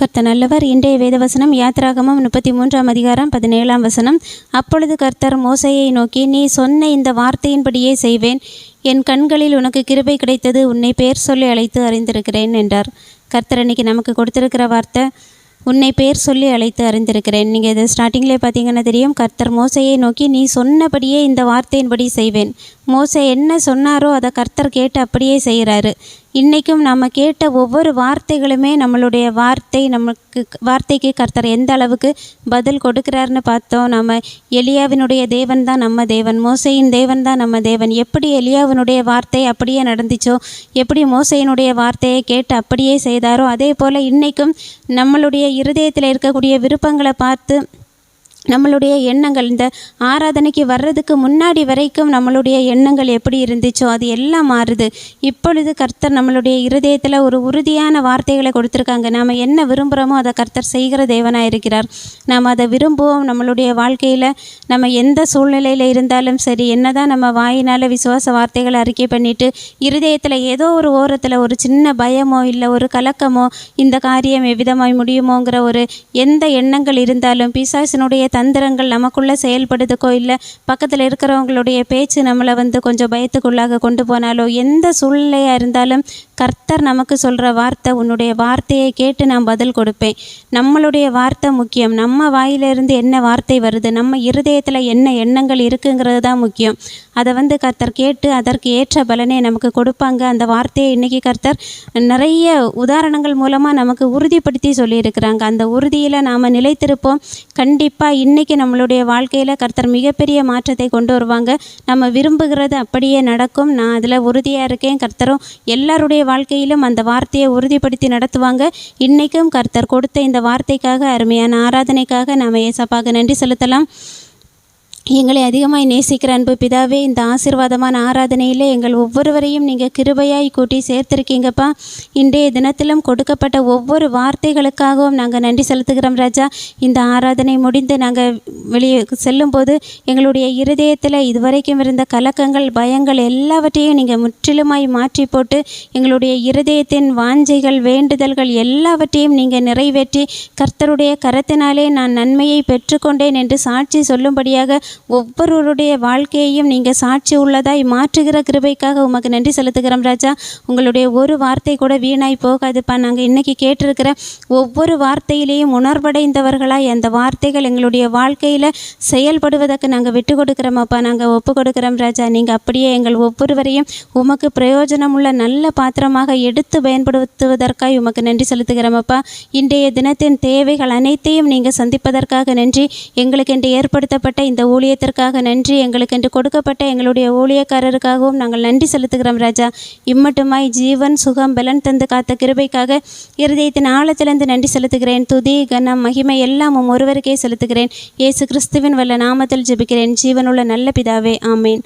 கர்த்த நல்லவர். இன்றைய வேதவசனம் யாத்ராகமம் முப்பத்தி மூன்றாம் அதிகாரம் பதினேழாம் வசனம். அப்பொழுது கர்த்தர் மோசையை நோக்கி நீ சொன்ன இந்த வார்த்தையின்படியே செய்வேன். என் கண்களில் உனக்கு கிருபை கிடைத்தது. உன்னை பெயர் சொல்லி அழைத்து அறிந்திருக்கிறேன் என்றார். கர்த்தர் இன்னைக்கு நமக்கு கொடுத்திருக்கிற வார்த்தை உன்னை பெயர் சொல்லி அழைத்து அறிந்திருக்கிறேன். நீங்கள் இது ஸ்டார்டிங்லேயே பார்த்தீங்கன்னா தெரியும். கர்த்தர் மோசையை நோக்கி நீ சொன்னபடியே இந்த வார்த்தையின்படி செய்வேன். மோசை என்ன சொன்னாரோ அதை கர்த்தர் கேட்டு அப்படியே செய்கிறாரு. இன்றைக்கும் நம்ம கேட்ட ஒவ்வொரு வார்த்தைகளுமே நம்மளுடைய வார்த்தை நமக்கு வார்த்தைக்கு கர்த்தர் எந்த அளவுக்கு பதில் கொடுக்குறாருன்னு பார்த்தோம். நம்ம எலியாவினுடைய தேவன் தான் நம்ம தேவன் மோசையின் தேவன் தான் நம்ம தேவன். எப்படி எலியாவினுடைய வார்த்தை அப்படியே நடந்துச்சோ எப்படி மோசையினுடைய வார்த்தையை கேட்டு அப்படியே செய்தாரோ அதே போல் இன்றைக்கும் நம்மளுடைய இருதயத்தில் இருக்கக்கூடிய விருப்பங்களை பார்த்து நம்மளுடைய எண்ணங்கள் இந்த ஆராதனைக்கு வர்றதுக்கு முன்னாடி வரைக்கும் நம்மளுடைய எண்ணங்கள் எப்படி இருந்துச்சோ அது எல்லாம் மாறுது. இப்பொழுது கர்த்தர் நம்மளுடைய இருதயத்தில் ஒரு உறுதியான வார்த்தைகளை கொடுத்துருக்காங்க. நாம் என்ன விரும்புகிறோமோ அதை கர்த்தர் செய்கிற தேவனாக இருக்கிறார். நாம் அதை விரும்புவோம். நம்மளுடைய வாழ்க்கையில் நம்ம எந்த சூழ்நிலையில் இருந்தாலும் சரி என்னதான் நம்ம வாயினால் விசுவாச வார்த்தைகளை அறிக்கை பண்ணிட்டு இருதயத்தில் ஏதோ ஒரு ஓரத்தில் ஒரு சின்ன பயமோ இல்லை ஒரு கலக்கமோ இந்த காரியம் எவ்விதமாய் முடியுமோங்கிற ஒரு எந்த எண்ணங்கள் இருந்தாலும் பிசாசினுடைய தந்திரங்கள் நமக்குள்ளே செயல்படுதுக்கோ இல்லை பக்கத்தில் இருக்கிறவங்களுடைய பேச்சு நம்மளை வந்து கொஞ்சம் பயத்துக்குள்ளாக கொண்டு போனாலோ எந்த சூழ்நிலையாக இருந்தாலும் கர்த்தர் நமக்கு சொல்கிற வார்த்தை உன்னுடைய வார்த்தையை கேட்டு நான் பதில் கொடுப்பேன். நம்மளுடைய வார்த்தை முக்கியம். நம்ம வாயிலிருந்து என்ன வார்த்தை வருது நம்ம இருதயத்தில் என்ன எண்ணங்கள் இருக்குங்கிறது தான் முக்கியம். அதை வந்து கர்த்தர் கேட்டு அதற்கு ஏற்ற பலனை நமக்கு கொடுப்பாங்க. அந்த வார்த்தையை இன்றைக்கி கர்த்தர் நிறைய உதாரணங்கள் மூலமாக நமக்கு உறுதிப்படுத்தி சொல்லியிருக்கிறாங்க. அந்த உறுதியில் நாம் நிலைத்திருப்போம். கண்டிப்பாக இன்றைக்கி நம்மளுடைய வாழ்க்கையில் கர்த்தர் மிகப்பெரிய மாற்றத்தை கொண்டு வருவாங்க. நம்ம விரும்புகிறது அப்படியே நடக்கும். நான் அதில் உறுதியாக இருக்கேன். கர்த்தரும் எல்லாருடைய வாழ்க்கையிலும் அந்த வார்த்தையை உறுதிப்படுத்தி நடத்துவாங்க. இன்றைக்கும் கர்த்தர் கொடுத்த இந்த வார்த்தைக்காக அருமையான ஆராதனைக்காக நாம் ஏசப்பாக நன்றி செலுத்தலாம். எங்களை அதிகமாய் நேசிக்கிற அன்பு பிதாவே இந்த ஆசீர்வாதமான ஆராதனையில் எங்கள் ஒவ்வொருவரையும் நீங்கள் கிருபையாய் கூட்டி சேர்த்திருக்கீங்கப்பா. இன்றைய தினத்திலும் கொடுக்கப்பட்ட ஒவ்வொரு வார்த்தைகளுக்காகவும் நாங்கள் நன்றி செலுத்துகிறோம் ராஜா. இந்த ஆராதனை முடிந்து நாங்கள் வெளியே செல்லும்போது எங்களுடைய இருதயத்தில் இதுவரைக்கும் இருந்த கலக்கங்கள் பயங்கள் எல்லாவற்றையும் நீங்கள் முற்றிலுமாய் மாற்றி போட்டு எங்களுடைய இருதயத்தின் வாஞ்சைகள் வேண்டுதல்கள் எல்லாவற்றையும் நீங்கள் நிறைவேற்றி கர்த்தருடைய கரத்தினாலே நான் நன்மையை பெற்றுக்கொண்டேன் என்று சாட்சி சொல்லும்படியாக ஒவ்வொருவருடைய வாழ்க்கையையும் நீங்கள் சாட்சி உள்ளதாய் மாற்றுகிற கிருபைக்காக உமக்கு நன்றி செலுத்துகிறோம் ராஜா. உங்களுடைய ஒரு வார்த்தை கூட வீணாய் போகாதுப்பா. நாங்கள் இன்றைக்கி கேட்டிருக்கிற ஒவ்வொரு வார்த்தையிலேயும் உணர்வடைந்தவர்களாய் அந்த வார்த்தைகள் எங்களுடைய வாழ்க்கையில் செயல்படுவதற்கு நாங்கள் விட்டு கொடுக்குறோமாப்பா. நாங்கள் ஒப்பு கொடுக்குறோம் ராஜா. நீங்கள் அப்படியே எங்கள் ஒவ்வொருவரையும் உமக்கு பிரயோஜனமுள்ள நல்ல பாத்திரமாக எடுத்து பயன்படுத்துவதற்காய் உமக்கு நன்றி செலுத்துகிறோமப்பா. இன்றைய தினத்தின் தேவைகள் அனைத்தையும் நீங்கள் சந்திப்பதற்காக நன்றி. எங்களுக்கு என்று ஏற்படுத்தப்பட்ட இந்த ஊழியத்திற்காக நன்றி. எங்களுக்கென்று கொடுக்கப்பட்ட எங்களுடைய ஊழியக்காரருக்காகவும் நாங்கள் நன்றி செலுத்துகிறோம் ராஜா. இம்மட்டுமாய் ஜீவன் சுகம் பலன் தந்து காத்த கிருபைக்காக இருதயத்தின் ஆழத்திலிருந்து நன்றி செலுத்துகிறேன். துதி கனம் மகிமை எல்லாமும் ஒருவருக்கே செலுத்துகிறேன். இயேசு கிறிஸ்துவின் வல்ல நாமத்தில் ஜெபிக்கிறேன். ஜீவனுள்ள நல்ல பிதாவே ஆமேன்.